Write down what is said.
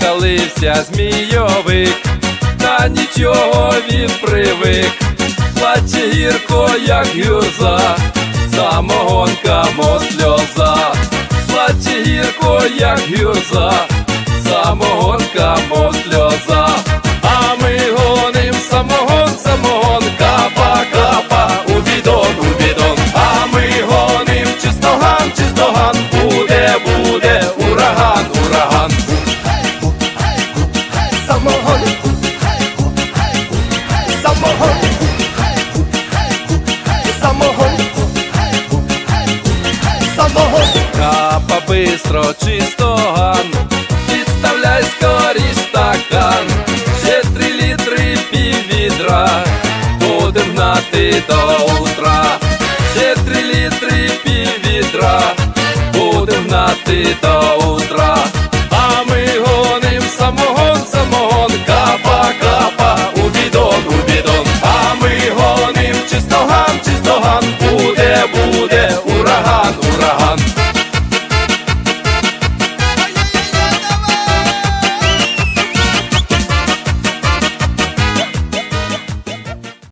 звалився змійовик, та нічого він привик, плаче гірко, як гюрза, самогонка мо сльоза, плаче гірко, як гюрза, самогонка мо сльоза, Капа бистро, чистоган, підставляй скоріш стакан, ще три літри піввідра, будем гнати до утра, ще три літри піввідра, будем гнати до